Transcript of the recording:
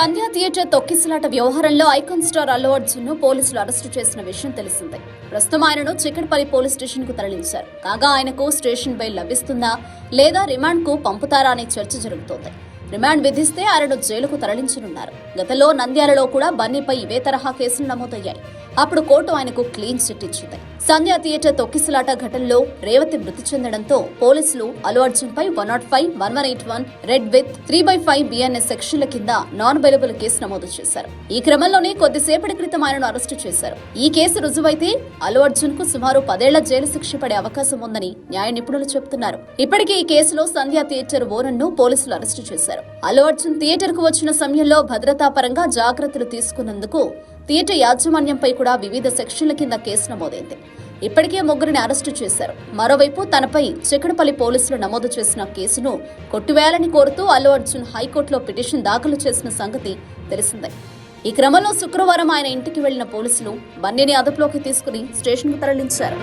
సంధ్యా theatre తొక్కిసలాట వ్యవహారంలో icon star Allu అర్జున్ను పోలీసులు అరెస్టు చేసిన విషయం తెలిసిందే. ప్రస్తుతం ఆయనను చిక్కడపల్లి పోలీస్ స్టేషన్కు తరలించారు. కాగా ఆయనకు స్టేషన్ బెయిల్ లభిస్తుందా లేదా రిమాండ్కు పంపుతారా అనే చర్చ జరుగుతోంది. రిమాండ్ విధిస్తే ఆయనను జైలుకు తరలించనున్నారు. గతంలో నంద్యాలలో కూడా బన్నీపై ఇవే తరహా కేసులు నమోదయ్యాయి. అప్పుడు కోర్టు ఆయనకు క్లీన్ చిట్ ఇచ్చింది. సంధ్యా థియేటర్ తొక్కిసలాట ఘటనలో రేవతి మృతి చెందడంతో పోలీసులు అల్లు అర్జున్ పై one naught five one one eight one read with three by five BNS సెక్షన్ల కింద నాన్ బెలబుల్ కేసు నమోదు చేశారు. ఈ క్రమంలోనే కొద్దిసేపటి క్రితం ఆయనను అరెస్టు చేశారు. ఈ కేసు రుజువైతే అల్లు అర్జున్కు సుమారు పదేళ్ళ జైలు శిక్ష పడే అవకాశం ఉందని న్యాయ నిపుణులు చెబుతున్నారు. ఇప్పటికే ఈ కేసులో సంధ్యా థియేటర్ ఓనర్ను పోలీసులు అరెస్టు చేశారు. అల్లు అర్జున్ థియేటర్కు వచ్చిన సమయంలో భద్రతా పరంగా జాగ్రత్తలు తీసుకున్నందుకు థియేటర్ యాజమాన్యంపై కూడా వివిధ సెక్షన్ల కింద కేసు నమోదైంది. ఇప్పటికే ముగ్గురిని అరెస్టు చేశారు. మరోవైపు తనపై చిక్కడపల్లి పోలీసులు నమోదు చేసిన కేసును కొట్టివేయాలని కోరుతూ అల్లు అర్జున్ హైకోర్టులో పిటిషన్ దాఖలు చేసిన సంగతి తెలిసిందే. ఈ క్రమంలో శుక్రవారం ఆయన ఇంటికి వెళ్ళిన పోలీసులు బన్నీని అదుపులోకి తీసుకుని స్టేషన్కు తరలించారు.